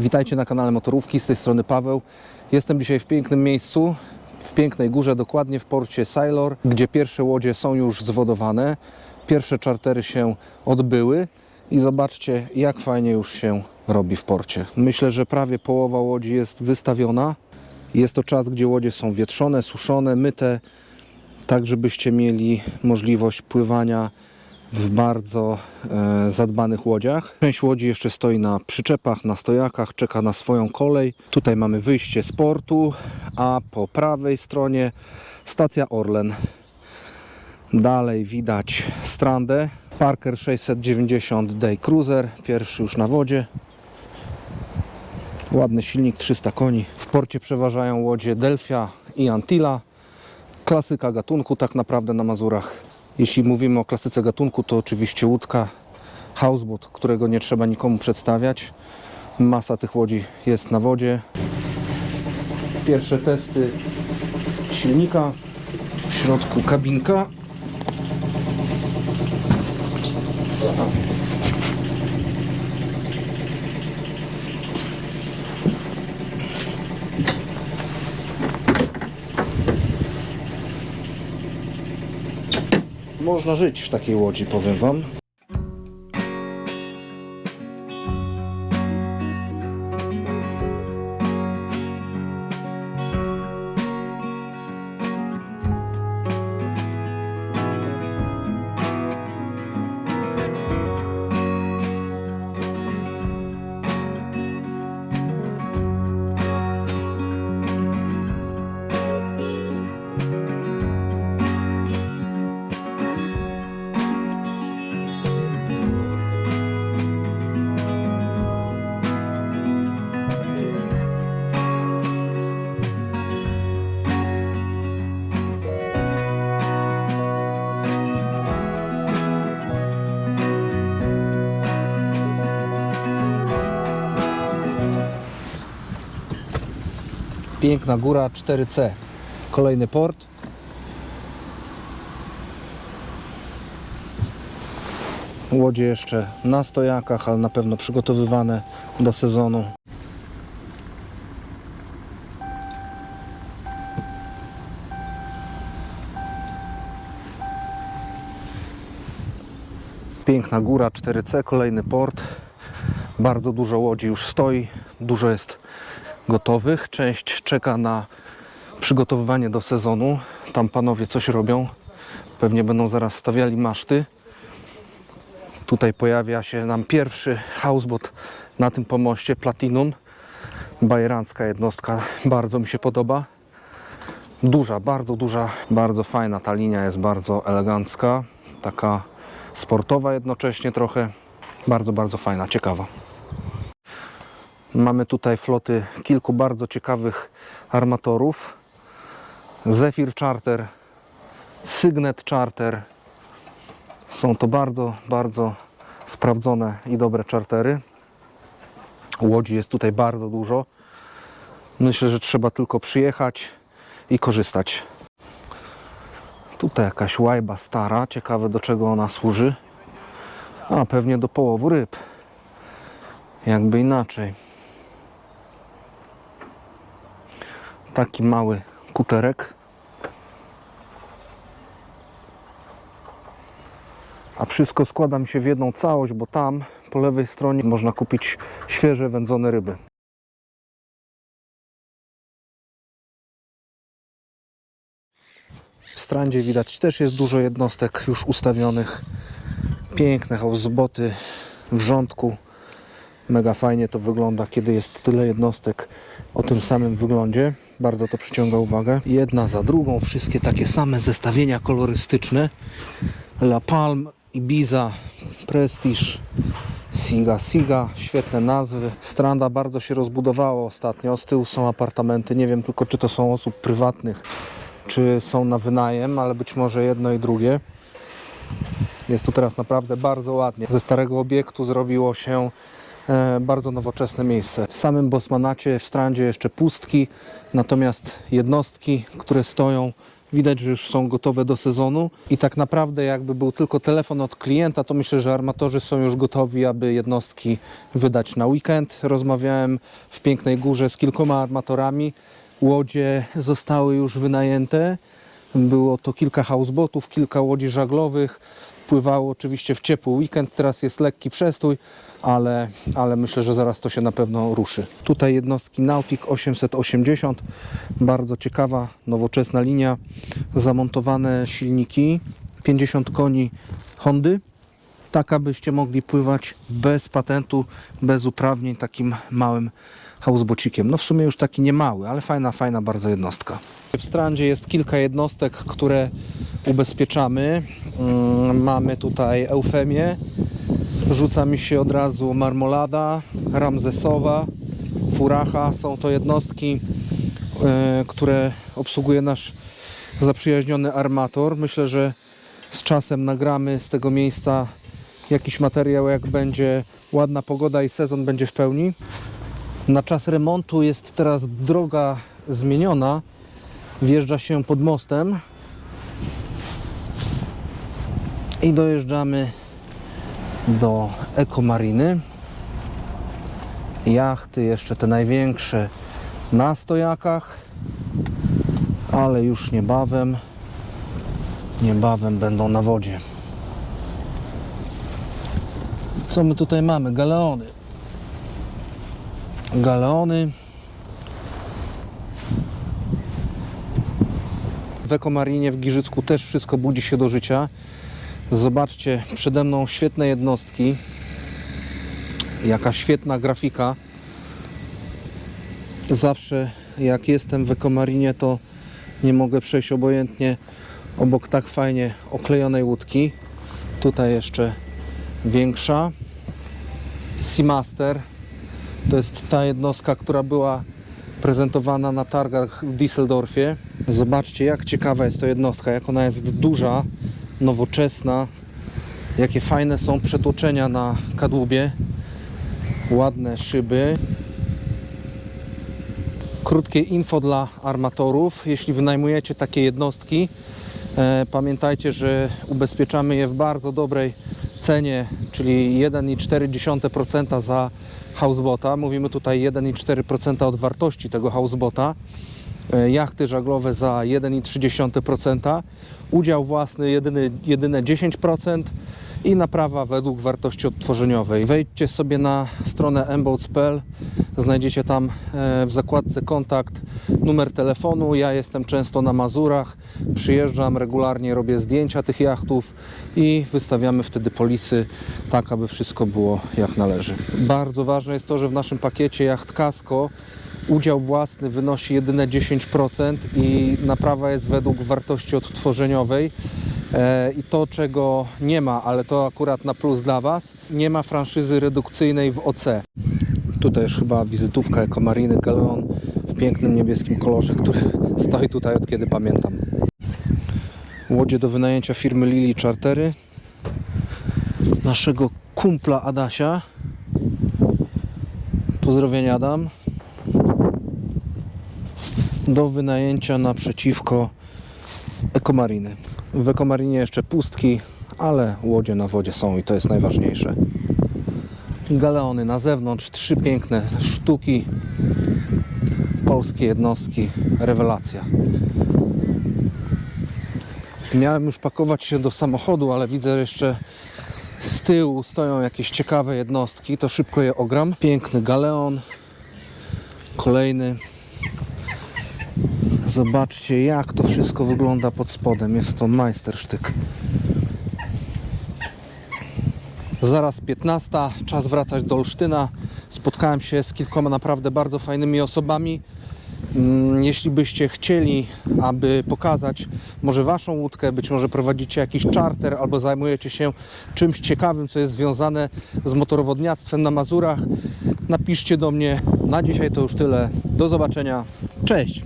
Witajcie na kanale Motorówki, z tej strony Paweł. Jestem dzisiaj w pięknym miejscu, w pięknej górze, dokładnie w porcie Sailor, gdzie pierwsze łodzie są już zwodowane. Pierwsze czartery się odbyły i zobaczcie, jak fajnie już się robi w porcie. Myślę, że prawie połowa łodzi jest wystawiona. Jest to czas, gdzie łodzie są wietrzone, suszone, myte, tak żebyście mieli możliwość pływania w bardzo e, zadbanych łodziach. Część łodzi jeszcze stoi na przyczepach, na stojakach, czeka na swoją kolej. Tutaj mamy wyjście z portu, a po prawej stronie stacja Orlen. Dalej widać Strandę, Parker 690 Day Cruiser, pierwszy już na wodzie. Ładny silnik, 300 koni. W porcie przeważają łodzie Delfia i Antilla. Klasyka gatunku tak naprawdę na Mazurach. Jeśli mówimy o klasyce gatunku, to oczywiście łódka Houseboat, którego nie trzeba nikomu przedstawiać. Masa tych łodzi jest na wodzie. Pierwsze testy silnika. W środku kabinka. Można żyć w takiej łodzi, powiem Wam. Piękna góra 4C. Kolejny port. Łodzie jeszcze na stojakach, ale na pewno przygotowywane do sezonu. Piękna góra 4C, kolejny port. Bardzo dużo łodzi już stoi, dużo jest gotowych. Część czeka na przygotowywanie do sezonu. Tam panowie coś robią. Pewnie będą zaraz stawiali maszty. Tutaj pojawia się nam pierwszy houseboat na tym pomoście Platinum. Bajerancka jednostka, bardzo mi się podoba. Duża, bardzo duża, bardzo fajna ta linia jest bardzo elegancka, taka sportowa jednocześnie trochę. Bardzo, bardzo fajna, ciekawa. Mamy tutaj floty kilku bardzo ciekawych armatorów. Zephyr Charter, Signet Charter. Są to bardzo, bardzo sprawdzone i dobre chartery. Łodzi jest tutaj bardzo dużo. Myślę, że trzeba tylko przyjechać i korzystać. Tutaj jakaś łajba stara. Ciekawe do czego ona służy. A pewnie do połowu ryb. Jakby inaczej. Taki mały kuterek. A wszystko składa mi się w jedną całość, bo tam po lewej stronie można kupić świeże wędzone ryby. W strandzie widać też jest dużo jednostek już ustawionych. Piękne houseboty w rządku. Mega fajnie to wygląda, kiedy jest tyle jednostek o tym samym wyglądzie. Bardzo to przyciąga uwagę. Jedna za drugą, wszystkie takie same zestawienia kolorystyczne. La Palm, Ibiza, Prestige, Siga Siga, świetne nazwy. Stranda bardzo się rozbudowało ostatnio. Z tyłu są apartamenty. Nie wiem tylko, czy to są osób prywatnych, czy są na wynajem, ale być może jedno i drugie. Jest tu teraz naprawdę bardzo ładnie. Ze starego obiektu zrobiło się bardzo nowoczesne miejsce. W samym Bosmanacie, w Strandzie jeszcze pustki, natomiast jednostki, które stoją Widać, że już są gotowe do sezonu i tak naprawdę jakby był tylko telefon od klienta, to myślę, że armatorzy są już gotowi, aby jednostki wydać na weekend. Rozmawiałem w Pięknej Górze z kilkoma armatorami. Łodzie zostały już wynajęte. Było to kilka housebotów, kilka łodzi żaglowych. Pływało oczywiście w ciepły weekend, teraz jest lekki przestój, ale, ale myślę, że zaraz to się na pewno ruszy. Tutaj jednostki Nautic 880, bardzo ciekawa, nowoczesna linia, zamontowane silniki, 50 koni Hondy, tak abyście mogli pływać bez patentu, bez uprawnień takim małym housebocikiem. No w sumie już taki nie mały, ale fajna, fajna bardzo jednostka. W Strandzie jest kilka jednostek, które ubezpieczamy. Mm, Mamy tutaj Eufemię, rzuca mi się od razu Marmolada, Ramzesowa, Furacha. Są to jednostki, e, które obsługuje nasz zaprzyjaźniony armator. Myślę, że z czasem nagramy z tego miejsca jakiś materiał, jak będzie ładna pogoda i sezon będzie w pełni. Na czas remontu jest teraz droga zmieniona. Wjeżdża się pod mostem i dojeżdżamy do ekomariny. Jachty jeszcze te największe na stojakach, ale już niebawem, niebawem będą na wodzie. Co my tutaj mamy? Galeony. Galeony. W Ekomarinie w Giżycku też wszystko budzi się do życia. Zobaczcie, przede mną świetne jednostki. Jaka świetna grafika. Zawsze jak jestem w Ekomarinie, to nie mogę przejść obojętnie obok tak fajnie oklejonej łódki. Tutaj jeszcze większa. Seamaster to jest ta jednostka, która była prezentowana na targach w Düsseldorfie. Zobaczcie, jak ciekawa jest to jednostka, jak ona jest duża, nowoczesna, jakie fajne są przetłoczenia na kadłubie, ładne szyby. Krótkie info dla armatorów. Jeśli wynajmujecie takie jednostki, e, pamiętajcie, że ubezpieczamy je w bardzo dobrej cenie, czyli 1,4% za housebota. Mówimy tutaj 1,4% od wartości tego housebota. E, Jachty żaglowe za 1,3%. Udział własny jedyny, jedyne 10% i naprawa według wartości odtworzeniowej. Wejdźcie sobie na stronę mboats.pl, znajdziecie tam e, w zakładce kontakt numer telefonu. Ja jestem często na Mazurach, przyjeżdżam regularnie, robię zdjęcia tych jachtów i wystawiamy wtedy polisy tak, aby wszystko było jak należy. Bardzo ważne jest to, że w naszym pakiecie jacht Casco udział własny wynosi jedyne 10% i naprawa jest według wartości odtworzeniowej. E, I to, czego nie ma, ale to akurat na plus dla Was, nie ma franszyzy redukcyjnej w OC. Tutaj już chyba wizytówka Ekomariny Galeon w pięknym niebieskim kolorze, który stoi tutaj od kiedy pamiętam. Łodzie do wynajęcia firmy Lili Chartery. Naszego kumpla Adasia. Pozdrowienia Adam. Do wynajęcia naprzeciwko Ekomariny. W Ekomarinie jeszcze pustki, ale łodzie na wodzie są i to jest najważniejsze. Galeony na zewnątrz, trzy piękne sztuki. Polskie jednostki, rewelacja. Miałem już pakować się do samochodu, ale widzę jeszcze z tyłu stoją jakieś ciekawe jednostki, to szybko je ogram. Piękny galeon, kolejny. Zobaczcie jak to wszystko wygląda pod spodem. Jest to majstersztyk. Zaraz 15, czas wracać do Olsztyna. Spotkałem się z kilkoma naprawdę bardzo fajnymi osobami. Mm, Jeśli byście chcieli, aby pokazać może Waszą łódkę, być może prowadzicie jakiś charter albo zajmujecie się czymś ciekawym, co jest związane z motorowodniactwem na Mazurach, napiszcie do mnie. Na dzisiaj to już tyle. Do zobaczenia. Cześć!